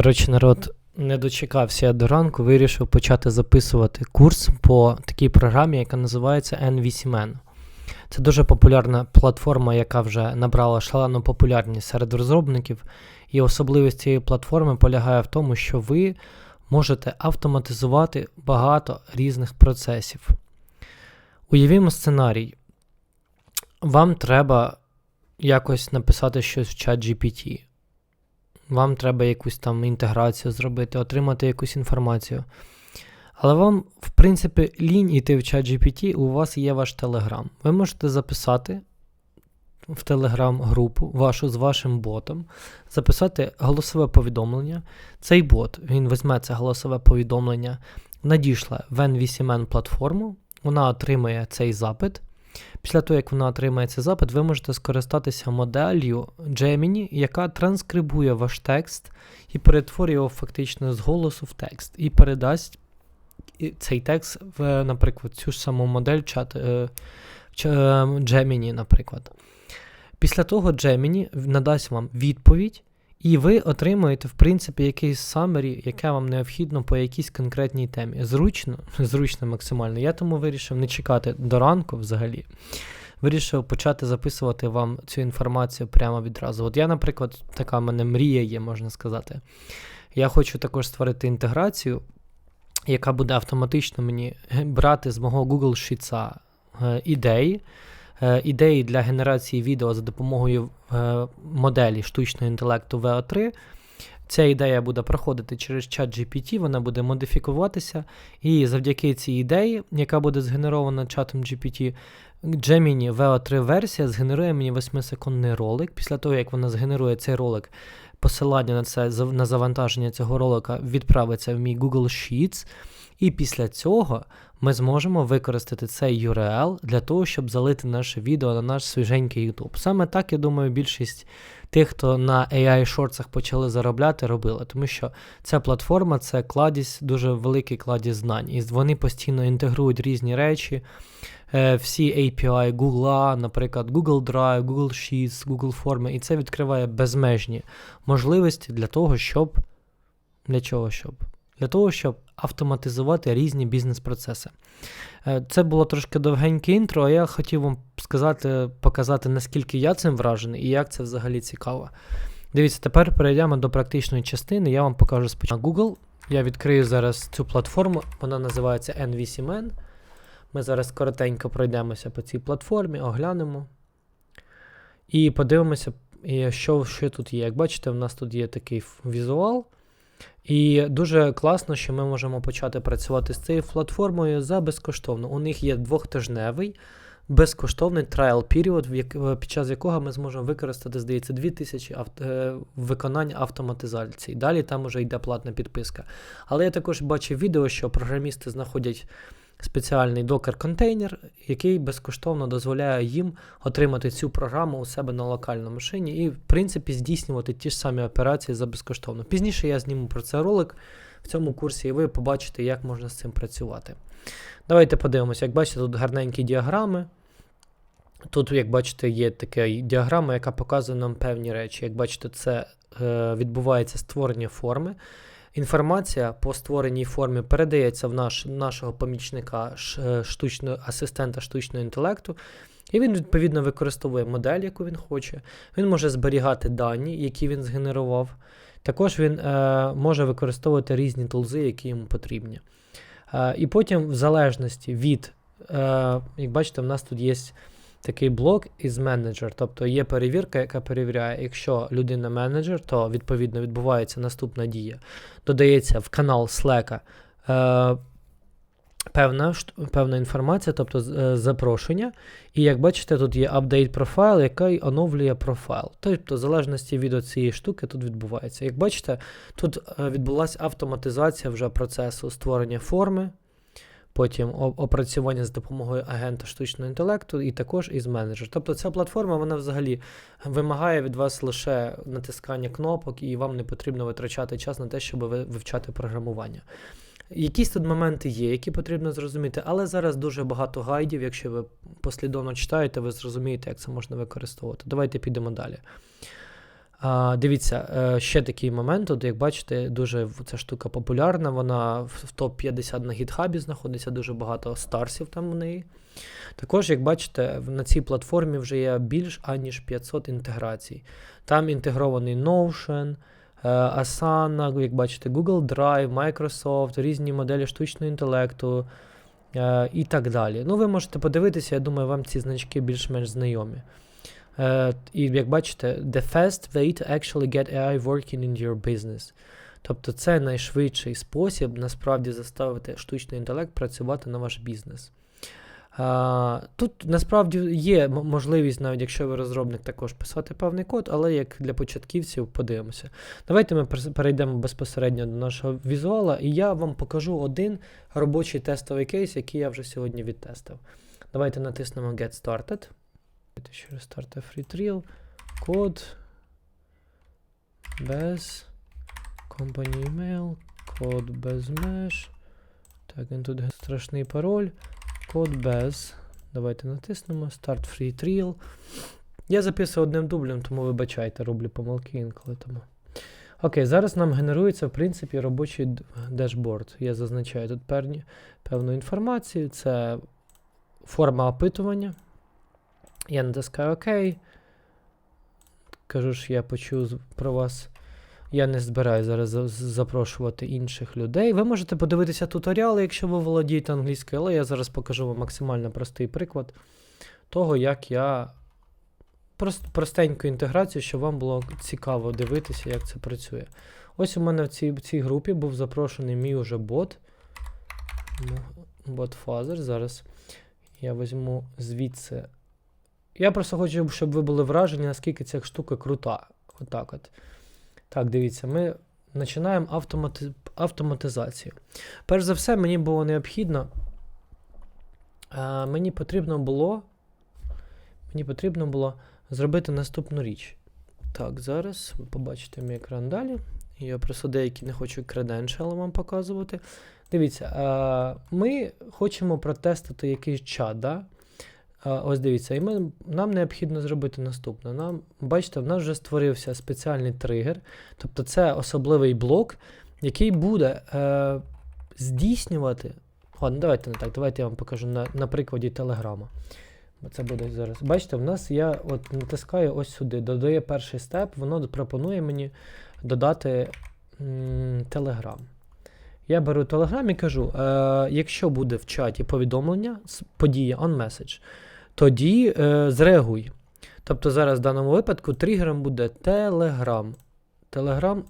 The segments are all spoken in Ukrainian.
Коротше, народ не дочекався я до ранку, вирішив почати записувати курс по такій програмі, яка називається N8N. Це дуже популярна платформа, яка вже набрала шалену популярність серед розробників. І особливість цієї платформи полягає в тому, що ви можете автоматизувати багато різних процесів. Уявімо сценарій. Вам треба якось написати щось в чат GPT. Вам треба якусь там інтеграцію зробити, отримати якусь інформацію. Але вам, в принципі, лінь іти в чат GPT, у вас є ваш Telegram. Ви можете записати в Telegram групу вашу з вашим ботом, записати голосове повідомлення. Цей бот він візьме це голосове повідомлення, надійшла в N8N платформу, вона отримає цей запит. Після того, як вона отримає цей запит, ви можете скористатися моделлю Gemini, яка транскрибує ваш текст і перетворює його фактично з голосу в текст, і передасть цей текст в, наприклад, цю ж саму модель чат е, Gemini, наприклад. Після того Gemini надасть вам відповідь, і ви отримуєте, в принципі, якийсь summary, яке вам необхідно по якійсь конкретній темі. Зручно, зручно максимально. Я тому вирішив не чекати до ранку взагалі. Вирішив почати записувати вам цю інформацію прямо відразу. От я, наприклад, така в мене мрія є, можна сказати. Я хочу також створити інтеграцію, яка буде автоматично мені брати з мого Google Sheets е, ідеї. Е, ідеї для генерації відео за допомогою е, моделі штучного інтелекту VO3. Ця ідея буде проходити через чат GPT, вона буде модифікуватися, і завдяки цій ідеї, яка буде згенерована чатом GPT, Gemini VO3 версія згенерує мені 8-секундний ролик. Після того, як вона згенерує цей ролик, посилання на це на завантаження цього ролика відправиться в мій Google Sheets. І після цього ми зможемо використати цей URL для того, щоб залити наше відео на наш свіженький YouTube. Саме так, я думаю, більшість тих, хто на AI шорцах почали заробляти, робили. Тому що ця платформа це кладість, дуже великий кладість знань. І вони постійно інтегрують різні речі. Е, всі API Google, наприклад, Google Drive, Google Sheets, Google Форми, і це відкриває безмежні можливості для того, щоб. Для чого щоб? Для того, щоб автоматизувати різні бізнес-процеси. Е, це було трошки довгеньке інтро, а я хотів вам сказати, показати, наскільки я цим вражений і як це взагалі цікаво. Дивіться, тепер перейдемо до практичної частини. Я вам покажу спочатку Google. Я відкрию зараз цю платформу, вона називається N8N. Ми зараз коротенько пройдемося по цій платформі, оглянемо. І подивимося, що що тут є. Як бачите, в нас тут є такий візуал. І дуже класно, що ми можемо почати працювати з цією платформою за безкоштовно. У них є двохтижневий безкоштовний trial period, під час якого ми зможемо використати, здається, 2000 авто, е, виконань автоматизації. Далі там вже йде платна підписка. Але я також бачив відео, що програмісти знаходять спеціальний докер-контейнер, який безкоштовно дозволяє їм отримати цю програму у себе на локальному машині і, в принципі, здійснювати ті ж самі операції за безкоштовно. Пізніше я зніму про це ролик в цьому курсі, і ви побачите, як можна з цим працювати. Давайте подивимося, як бачите, тут гарненькі діаграми. Тут, як бачите, є така діаграма, яка показує нам певні речі. Як бачите, це е, відбувається створення форми. Інформація по створеній формі передається в наш, нашого помічника е, штучного асистента штучного інтелекту, і він, відповідно, використовує модель, яку він хоче. Він може зберігати дані, які він згенерував. Також він е, може використовувати різні тулзи, які йому потрібні. Е, І потім, в залежності від, е, як бачите, в нас тут є такий блок із менеджер. Тобто є перевірка, яка перевіряє, якщо людина менеджер, то відповідно відбувається наступна дія. Додається в канал Slack е, певна певна інформація, тобто е, запрошення. І як бачите, тут є апдейт профайл, який оновлює профайл. Тобто, в залежності від цієї штуки тут відбувається. Як бачите, тут е, відбулася автоматизація вже процесу створення форми потім опрацювання з допомогою агента штучного інтелекту, і також із менеджер. Тобто ця платформа вона взагалі вимагає від вас лише натискання кнопок, і вам не потрібно витрачати час на те, щоб вивчати програмування. Якісь тут моменти є, які потрібно зрозуміти, але зараз дуже багато гайдів. Якщо ви послідовно читаєте, ви зрозумієте, як це можна використовувати. Давайте підемо далі. А, дивіться, е, ще такий момент. От, як бачите, дуже ця штука популярна. Вона в в топ-50 на гітхабі знаходиться, дуже багато старсів там у неї. Також, як бачите, на цій платформі вже є більш аніж 500 інтеграцій. Там інтегрований Notion, е, Asana, як бачите, Google Drive, Microsoft, різні моделі штучного інтелекту е, і так далі. Ну, ви можете подивитися, я думаю, вам ці значки більш-менш знайомі. Е, і як бачите, the fast way to actually get AI working in your business. Тобто це найшвидший спосіб насправді заставити штучний інтелект працювати на ваш бізнес. Тут насправді є можливість, навіть якщо ви розробник, також писати певний код, але як для початківців подивимося. Давайте ми перейдемо безпосередньо до нашого візуала, і я вам покажу один робочий тестовий кейс, який я вже сьогодні відтестив. Давайте натиснемо Get Started. Давайте ще раз Start a free trial. Код без company email, код без меж. Так, він тут страшний пароль. Код без. Давайте натиснемо Start Free Trial. Я записую одним дублем, тому вибачайте, роблю помилки інколи тому. Окей, зараз нам генерується, в принципі, робочий дешборд. Я зазначаю тут певні, певну інформацію. Це форма опитування. Я натискаю ОК. Кажу, що я почув про вас. Я не збираю зараз запрошувати інших людей. Ви можете подивитися туторіали, якщо ви володієте англійською, але я зараз покажу вам максимально простий приклад того, як я прост, простеньку інтеграцію, щоб вам було цікаво дивитися, як це працює. Ось у мене в цій, в цій групі був запрошений мій уже бот. Бот Father. Зараз я візьму звідси. Я просто хочу, щоб ви були вражені, наскільки ця штука крута. Отак от. Так, дивіться, ми починаємо автомати... автоматизацію. Перш за все, мені було необхідно. А, мені потрібно було. Мені потрібно було зробити наступну річ. Так, зараз побачите мій екран далі. Я просто деякі не хочу креденшали вам показувати. Дивіться, а, ми хочемо протестити якийсь чат. Да? Ось дивіться, і ми, нам необхідно зробити наступне. Нам, бачите, в нас вже створився спеціальний тригер, тобто це особливий блок, який буде е, здійснювати. Ладно, давайте не так, давайте я вам покажу на, на прикладі Телеграма. Це буде зараз. Бачите, в нас я от натискаю ось сюди, додає перший степ, воно пропонує мені додати м, Telegram. Я беру Telegram і кажу: е, якщо буде в чаті повідомлення, подія on message, тоді е, зреагуй. Тобто зараз в даному випадку тригером буде Telegram. Telegram.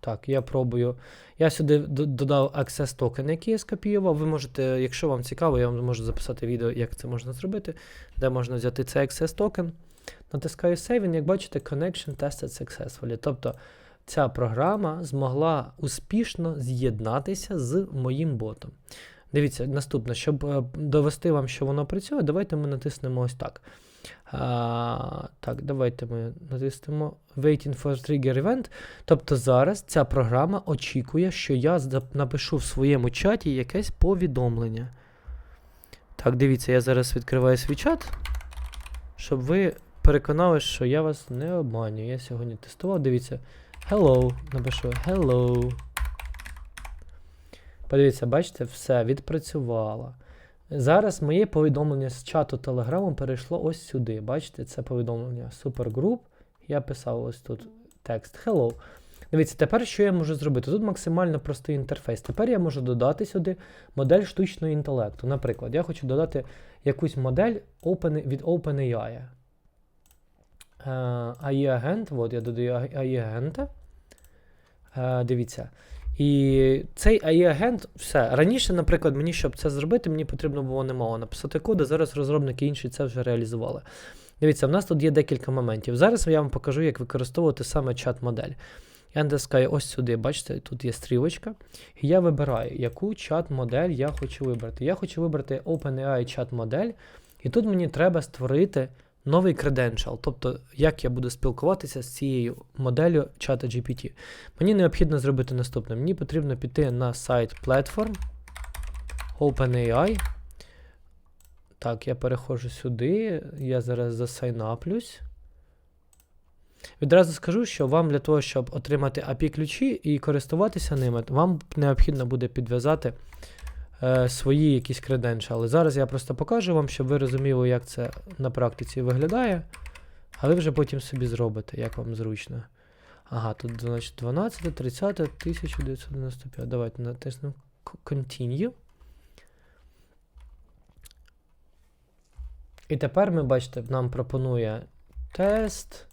Так, я пробую. Я сюди додав Access токен, який я скопіював. Ви можете, якщо вам цікаво, я вам можу записати відео, як це можна зробити, де можна взяти цей Access токен. Натискаю Save, і як бачите, Connection Tested Successfully. Тобто ця програма змогла успішно з'єднатися з моїм ботом. Дивіться, наступне, щоб е, довести вам, що воно працює, давайте ми натиснемо ось так. А, так, давайте ми натиснемо Waiting for Trigger Event. Тобто зараз ця програма очікує, що я напишу в своєму чаті якесь повідомлення. Так, дивіться, я зараз відкриваю свій чат, щоб ви переконали, що я вас не обманюю. Я сьогодні тестував, дивіться. Hello, напишу hello. Подивіться, бачите, все, відпрацювало. Зараз моє повідомлення з чату Телеграму перейшло ось сюди. Бачите, це повідомлення Supergroup. Я писав ось тут текст Hello. Дивіться, тепер що я можу зробити? Тут максимально простий інтерфейс. Тепер я можу додати сюди модель штучного інтелекту. Наприклад, я хочу додати якусь модель open, від OpenAI. Е, AI-агент, от я додаю AI-агента. Е, дивіться. І цей AI-агент, все. Раніше, наприклад, мені, щоб це зробити, мені потрібно було немало написати коди. Зараз розробники інші це вже реалізували. Дивіться, в нас тут є декілька моментів. Зараз я вам покажу, як використовувати саме чат-модель. Я натискаю ось сюди, бачите, тут є стрілочка. І я вибираю, яку чат-модель я хочу вибрати. Я хочу вибрати OpenAI чат-модель, і тут мені треба створити новий credential, тобто як я буду спілкуватися з цією моделлю чата GPT. Мені необхідно зробити наступне. Мені потрібно піти на сайт Platform OpenAI. Так, я переходжу сюди. Я зараз засайнаплюсь. Відразу скажу, що вам для того, щоб отримати API-ключі і користуватися ними, вам необхідно буде підв'язати е, свої якісь креденшали. Зараз я просто покажу вам, щоб ви розуміли, як це на практиці виглядає, а ви вже потім собі зробите, як вам зручно. Ага, тут значить 12, 30, 1995. Давайте натиснемо Continue. І тепер ми бачите, нам пропонує тест,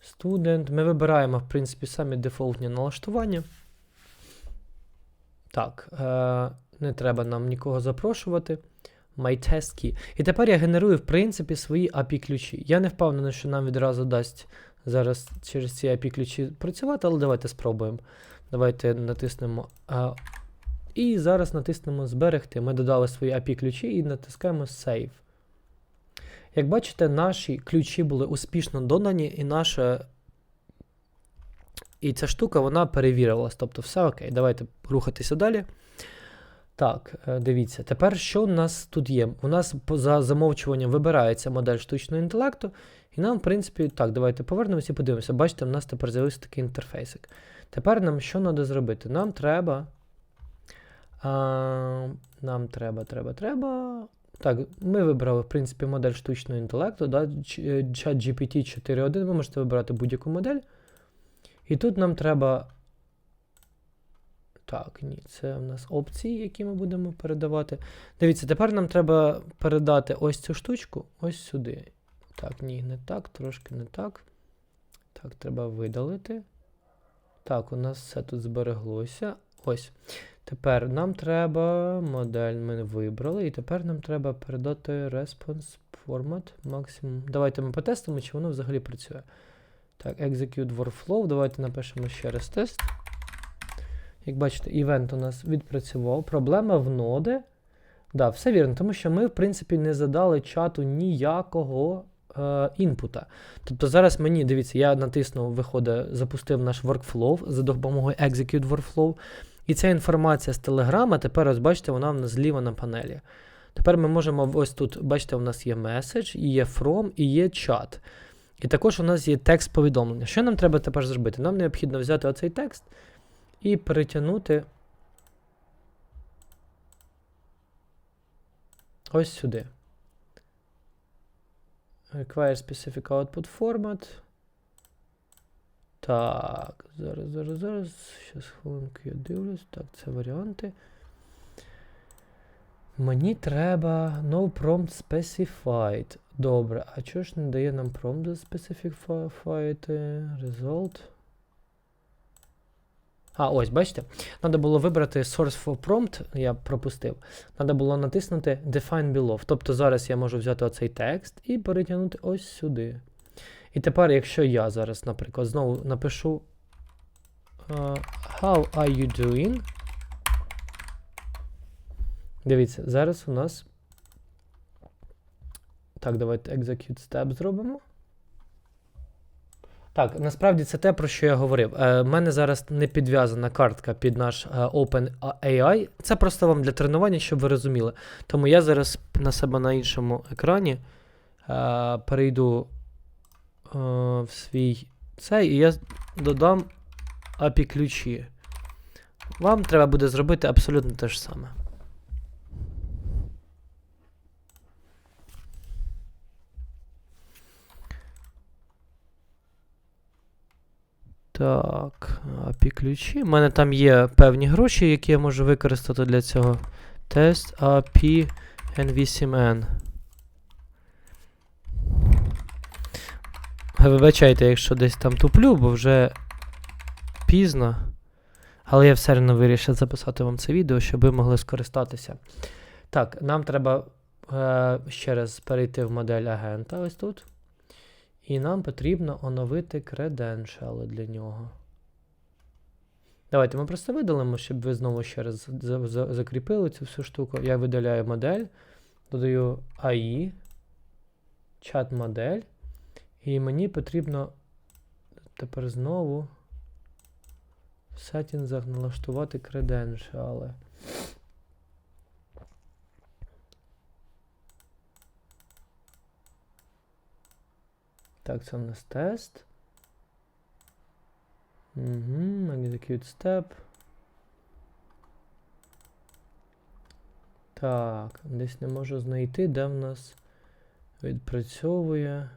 студент. Ми вибираємо, в принципі, самі дефолтні налаштування. Так, е, не треба нам нікого запрошувати. My test key. І тепер я генерую, в принципі, свої API-ключі. Я не впевнений, що нам відразу дасть зараз через ці API-ключі працювати, але давайте спробуємо. Давайте натиснемо. А, і зараз натиснемо Зберегти. Ми додали свої API-ключі і натискаємо Save. Як бачите, наші ключі були успішно додані, і наша. І ця штука вона перевірилась. Тобто все окей. Давайте рухатися далі. Так, е, дивіться, тепер що у нас тут є? У нас за замовчуванням вибирається модель штучного інтелекту, і нам, в принципі, так, давайте повернемося і подивимося. Бачите, у нас тепер з'явився такий інтерфейсик. Тепер нам що треба зробити? Нам треба. А, нам треба, треба, треба. Так, ми вибрали, в принципі, модель штучного інтелекту, да, чат GPT 4.1, ви можете вибирати будь-яку модель. І тут нам треба. Так, ні, це в нас опції, які ми будемо передавати. Дивіться, тепер нам треба передати ось цю штучку ось сюди. Так, ні, не так, трошки не так. Так, треба видалити. Так, у нас все тут збереглося. Ось. Тепер нам треба модель ми вибрали, і тепер нам треба передати response format максимум. Давайте ми потестимо, чи воно взагалі працює. Так, execute workflow. Давайте напишемо ще раз тест. Як бачите, івент у нас відпрацював. Проблема в ноди. Да, все вірно, тому що ми, в принципі, не задали чату ніякого е, інпута. Тобто зараз мені, дивіться, я натиснув, виходить, запустив наш workflow за допомогою execute workflow. І ця інформація з Телеграма, тепер ось бачите, вона в нас зліва на панелі. Тепер ми можемо ось тут, бачите, у нас є меседж, є from і є чат. І також у нас є текст повідомлення. Що нам треба тепер зробити? Нам необхідно взяти оцей текст і перетягнути ось сюди. Require specific output format. Так, зараз, зараз, зараз. Щас хвилинку я дивлюсь. Так, це варіанти. Мені треба no prompt specified. Добре, а чого ж не дає нам prompt specified result? А, ось, бачите? Треба було вибрати source for prompt, я пропустив. Треба було натиснути Define below. Тобто зараз я можу взяти оцей текст і перетягнути ось сюди. І тепер, якщо я зараз, наприклад, знову напишу uh, How are you doing? Дивіться, зараз у нас. Так, давайте execute step зробимо. Так, насправді це те, про що я говорив. У е, мене зараз не підв'язана картка під наш е, OpenAI. Це просто вам для тренування, щоб ви розуміли. Тому я зараз на себе на іншому екрані е, перейду е, в свій цей, і я додам API ключі. Вам треба буде зробити абсолютно те ж саме. Так, API ключі. У мене там є певні гроші, які я можу використати для цього. Тест API N8N. Вибачайте, якщо десь там туплю, бо вже пізно. Але я все одно вирішив записати вам це відео, щоб ви могли скористатися. Так, нам треба е, ще раз перейти в модель агента ось тут. І нам потрібно оновити креденшали для нього. Давайте ми просто видалимо, щоб ви знову ще раз за за закріпили цю всю штуку. Я видаляю модель, додаю AI, чат модель. І мені потрібно тепер знову в сеттінгах налаштувати креденшали. Так, це у нас тест. Угу, execute step. Так, десь не можу знайти, де в нас відпрацьовує.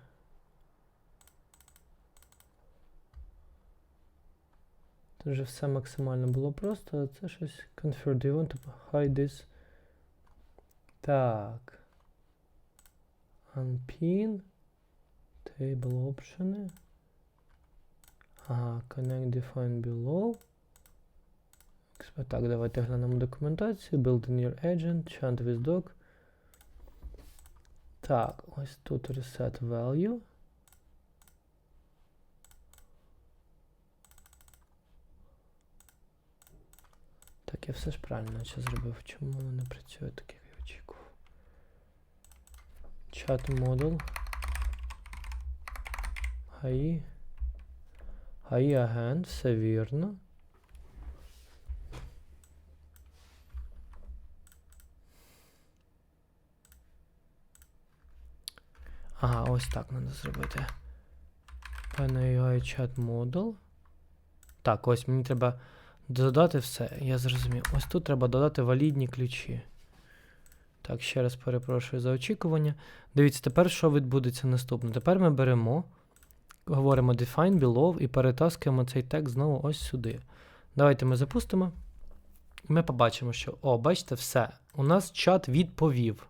Тут вже все максимально було просто, а це щось confirm. Do you want to hide this? Так. Unpin. Table option. Ага, connect define below. Так, давайте глянемо документацію. Build a new agent, chant with doc. Так, ось тут reset value. Так, я все ж правильно наче зробив. Чому воно не працює так, як я очікував? Chat model. ГАІ. ГАІ агент, все вірно. Ага, ось так треба зробити. PNAI chat model. Так, ось мені треба додати все. Я зрозумів. Ось тут треба додати валідні ключі. Так, ще раз перепрошую за очікування. Дивіться, тепер що відбудеться наступне? Тепер ми беремо, говоримо define below і перетаскуємо цей текст знову ось сюди. Давайте ми запустимо. І ми побачимо, що, о, бачите, все. У нас чат відповів.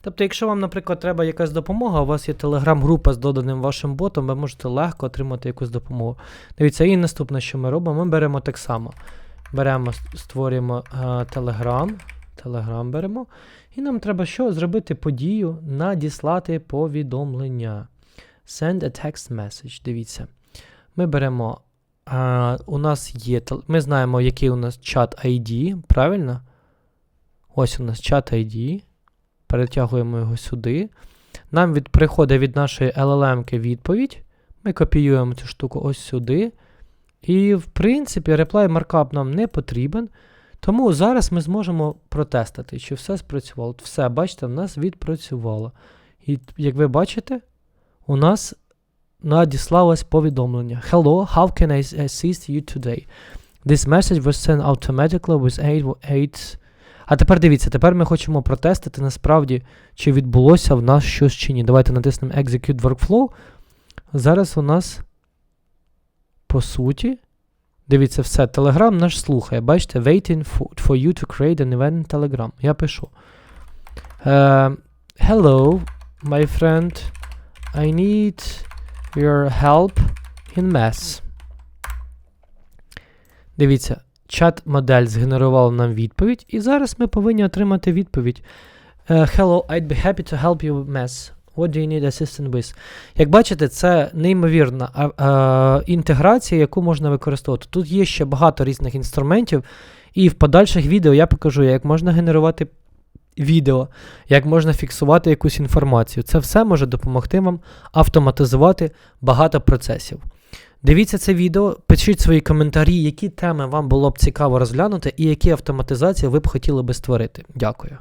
Тобто, якщо вам, наприклад, треба якась допомога, у вас є телеграм-група з доданим вашим ботом, ви можете легко отримати якусь допомогу. Дивіться, і наступне, що ми робимо, ми беремо так само. Беремо, створюємо телеграм. Телеграм беремо. І нам треба що? Зробити подію, надіслати повідомлення. Send a text message. Дивіться. Ми беремо. А, у нас є. Ми знаємо, який у нас чат ID, правильно? Ось у нас чат ID. Перетягуємо його сюди. Нам від, приходить від нашої LLM відповідь. Ми копіюємо цю штуку ось сюди. І, в принципі, reply markup нам не потрібен. Тому зараз ми зможемо протестити, чи все спрацювало. Все, бачите, в нас відпрацювало. І як ви бачите, у нас надіслалось повідомлення. Hello, how can I assist you today? This message was sent automatically with 8. А тепер дивіться, тепер ми хочемо протестити насправді, чи відбулося в нас щось чи ні. Давайте натиснемо Execute Workflow. Зараз у нас, по суті, дивіться, все, Telegram наш слухає. Бачите, waiting for, you to create an event in Telegram. Я пишу. Uh, hello, my friend. I need your help in math. Дивіться, чат-модель згенерувала нам відповідь, і зараз ми повинні отримати відповідь. Uh, hello, I'd be happy to help you with math. What do you need assistance with? Як бачите, це неймовірна а, інтеграція, яку можна використовувати. Тут є ще багато різних інструментів, і в подальших відео я покажу, як можна генерувати відео, як можна фіксувати якусь інформацію. Це все може допомогти вам автоматизувати багато процесів. Дивіться це відео, пишіть свої коментарі, які теми вам було б цікаво розглянути, і які автоматизації ви б хотіли би створити. Дякую.